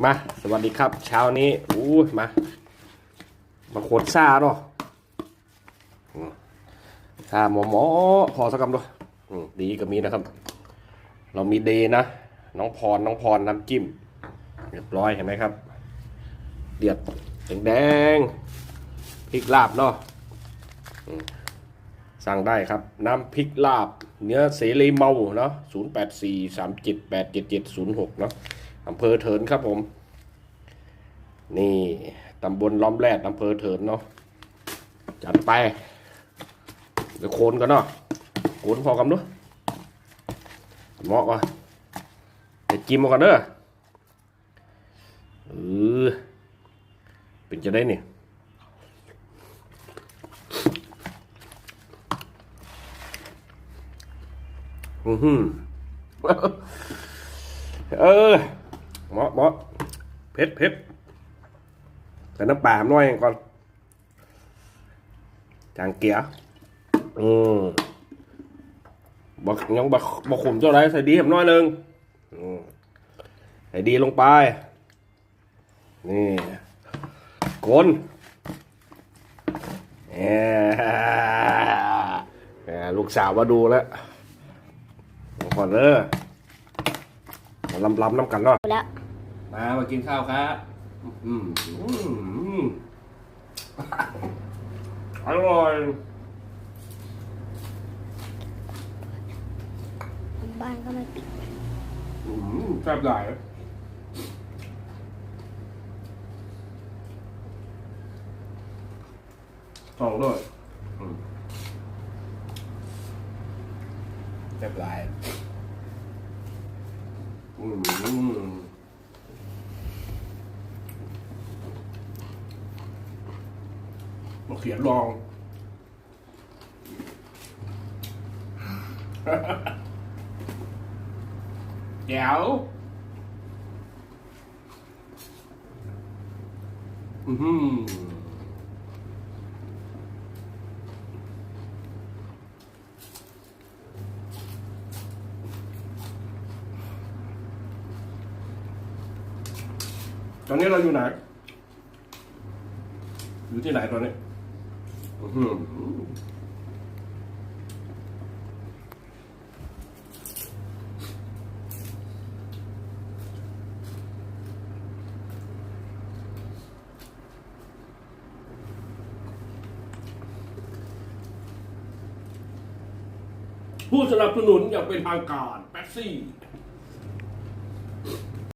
มาสวัสดีครับ เช้านี้อู้มามาขดซาเนาะซาหมอหมอพอสักคำด้วยดีก็มีนะครับ เรามีเดย์นะ น้องพรน้องพรน้ำจิ้มเรียบร้อยเห็นไหมครับ เดือดแดงๆพริกลาบเนาะสั่งได้ครับ น้ำพริกลาบ เนื้อเสรีเมาเนาะ0 8 4 3 7 8 7 7 0 6เนาะ อำเภอเถินครับผม นี่ตำบลล้อมแรดอำเภอเถินเนาะจัดไปเดี๋ยวโคนกันเนาะโคนพอกันเนาะเหมาะก่อนเดี๋ยวจิ้มากันเด้อเออเป็นจะได้เนี่ยอือหือเออ เหมาะเหมาะเผ็ดเผ็ดใส่น้ำปลาหน่อยก่อนจางเกียอืมบักยังบักบักขุมเจ้าไรใส่ดีผมน้อยหนึ่งใส่ดีลงไป นี่กลนแหมแหมลูกสาวมาดูแล้วขอเด้อลำลำน้ำกันเนาะ มามากินข้าวครับอืมอืมอืมอร่อยบ้านก็ไม่ปิดอืมแซ่บหลายสองด้วยอืมแซ่บหลายอืม มาเขียนลองแจ๋วอือหือตอนนี้เราอยู่ไหน อยู่ที่ไหนตอนนี้ ผู้สนับสนุนอย่างเป็นทางการแป๊ซี่